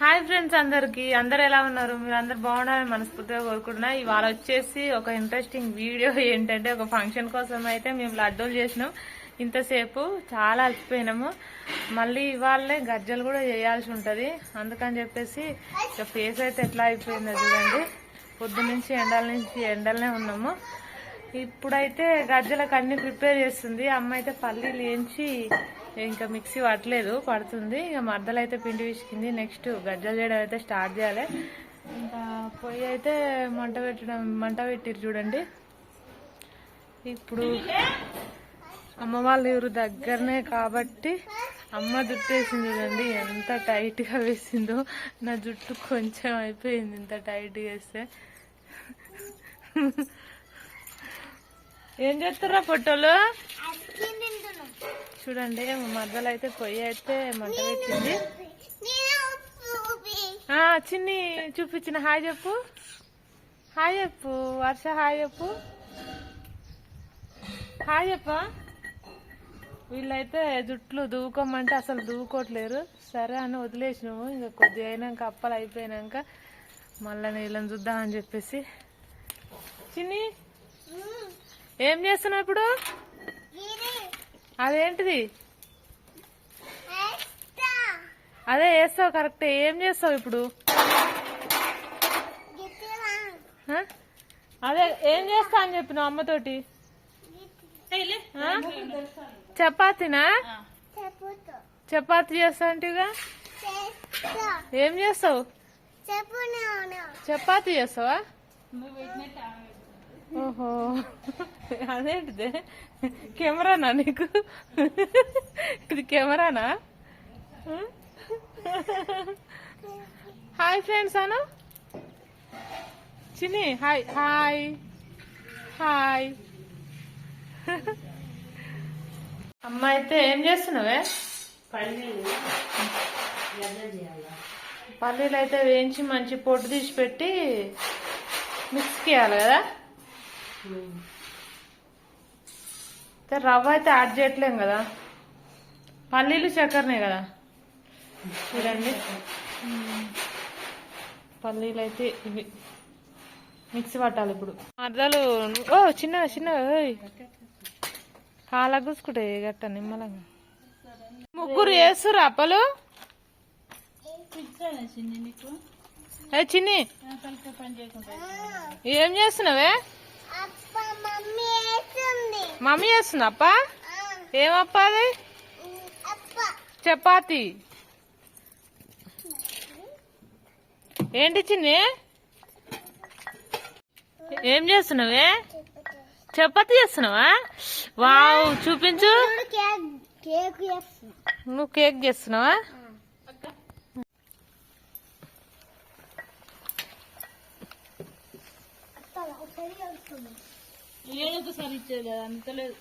Hi friends అందరికి. అందరు ఎలా ఉన్నారు? మీరు అందరు బాగున్నారని మనస్ఫూర్తిగా కోరుకుంటున్నా. ఇవాళ వచ్చేసి ఒక ఇంట్రెస్టింగ్ వీడియో ఏంటంటే ఒక ఫంక్షన్ కోసం అయితే మేము లడ్డూలు చేసినాం. ఇంతసేపు చాలా అలసిపోయినాము. మళ్ళీ ఇవాళనే గజ్జలు కూడా చేయాల్సి ఉంటుంది. అందుకని చెప్పేసి ఇక ఫేస్ అయితే ఎట్లా అయిపోయిందో చూడండి. పొద్దు నుంచి ఎండల నుంచి ఎండలనే ఉన్నాము. ఇప్పుడైతే గజ్జలకు అన్ని ప్రిపేర్ చేస్తుంది. అమ్మ అయితే పల్లీలు ఏంచి ఇంకా మిక్సీ పట్టలేదు పడుతుంది. ఇక మద్దలు అయితే పిండి విసికింది నెక్స్ట్ గజ్జలు చేయడం అయితే స్టార్ట్ చేయాలి. ఇంకా పొయ్యి అయితే మంట పెట్టడం మంట పెట్టిరు చూడండి. ఇప్పుడు అమ్మ వాళ్ళ ఊరు దగ్గరనే కాబట్టి అమ్మ జుట్టు వేసింది చూడండి. ఎంత టైట్గా వేసిందో. నా జుట్టు కొంచెం అయిపోయింది ఇంత టైట్గా వేస్తే. ఏం చేస్తారా ఫోటోలు? చూడండి మా మద్దలు అయితే పొయ్యి అయితే మంట పెట్టింది. చిన్ని చూపించిన హాయ్ చెప్పు. హాయ్ చెప్పు వర్ష హాయ్ చెప్పు. హాయ్ చెప్పా వీళ్ళైతే జుట్లు దూకోమంటే అసలు దూకోట్లేరు. సరే అని వదిలేసినాము ఇంకా కొద్దిగా అయినాక అప్పలు అయిపోయినాక మళ్ళీ నీళ్ళని చూద్దామని చెప్పేసి. చిన్ని ఏం చేస్తున్నావు ఇప్పుడు? అదేంటిది? అదే వేస్తావు కరెక్ట్ ఏం చేస్తావు ఇప్పుడు? అదే ఏం చేస్తా అని చెప్పినావు అమ్మతోటి? చపాతీనా? చపాతీ చేస్తా అంటేగా ఏం చేస్తావు? చపాతీ చేస్తావా? ఓహో. అదేంటిదే? కెమెరానా నీకు? ఇది కెమెరానా? హాయ్ ఫ్రెండ్స్ అను? చిన్ని హాయ్ హాయ్ హాయ్. అమ్మ అయితే ఏం చేస్తున్నావే? పల్లీలు అయితే వేయించి మంచి పొట్టు తీసి పెట్టి మిక్స్ చేయాలి కదా? రవ్వ అయితే యాడ్ చేయట్లేం కదా? పల్లీలు చక్కెరనే కదా? చూడండి. పల్లీలు అయితే ఇవి. మిక్సీ పట్టాలి ఇప్పుడు. అర్ధాలు ఓ చిన్న చిన్న కాలా కూసుకుంటాయి గట్ట నిమ్మలంగా. ముగ్గురు వేస్తురు అప్పలు? చిన్ని. ఏం చేస్తున్నావే? మమ్మీ చేస్తుందా అప్ప? ఏమప్ప అది? చపాతి. ఏంటి చిన్ని? ఏం చేస్తున్నావే? చపాతి చేస్తున్నావా? వావ్ చూపించు. కేక్ చేస్తున్నా నువ్వు కేక్ చేస్తున్నావా ఒకసారి చేస్తున్నా ఏదో సరి ఇచ్చేది అంత లేదు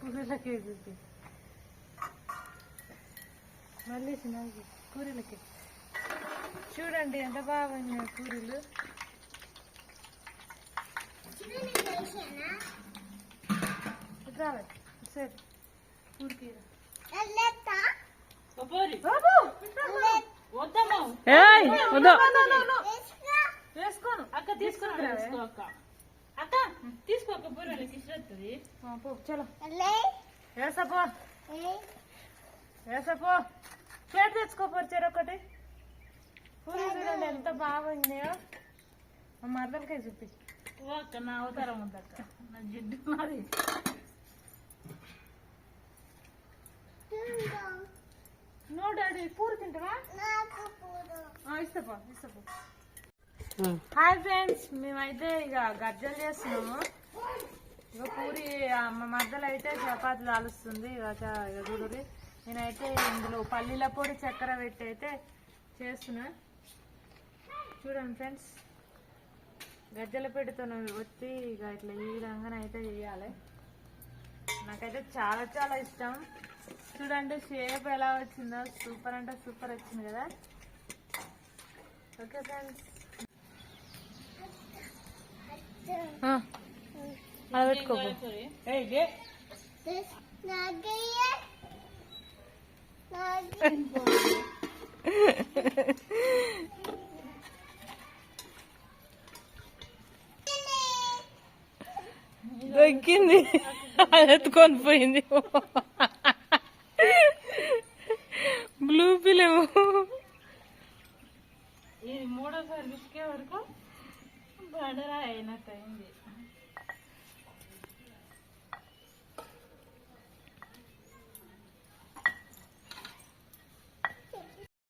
కూరలకి చూపి మళ్ళీ చిన్నది కూరలకి. చూడండి ఎంత బాగున్నాయి కూరలు. రావాలి వేసుకోను. అక్క తీసుకుని అక్క. చలో. వేసపో వేసపో ప్లేట్ తెచ్చుకోపోరు చెరొకటి పూరి చూడండి ఎంత బాగున్నాయో మా మరదలకే చూపి. అక్క నా అవతారం ఉందక్క నా జిడ్డు మాది. నో డాడీ పూరి తింటావా? ఇస్తాపో ఇస్తాపో హాయ్ ఫ్రెండ్స్ మేమైతే ఇక గజ్జలు చేస్తున్నాము. ఇక పూరి మా మధ్యలో అయితే చపాతి కాలుస్తుంది ఇక చ- ఇక చూడుర్రి నేనైతే ఇందులో పల్లీల పొడి చక్కెర పెట్టి అయితే చేస్తున్నా. చూడండి ఫ్రెండ్స్ గజ్జల పెట్టుతో వచ్చి ఇక ఇట్లా ఈ విధంగా అయితే చేయాలి. నాకైతే చాలా చాలా ఇష్టం. చూడండి షేప్ ఎలా వచ్చిందో సూపర్ అంటే సూపర్ వచ్చింది కదా. Okay friends. అలా పెట్టుకోకు నాగయ్య దొక్కింది ఎత్తుకొని పోయింది బ్లూ ఫిలిం ఇది మూడోసారి విసికే వరకు బడరా అయినట్టు అయింది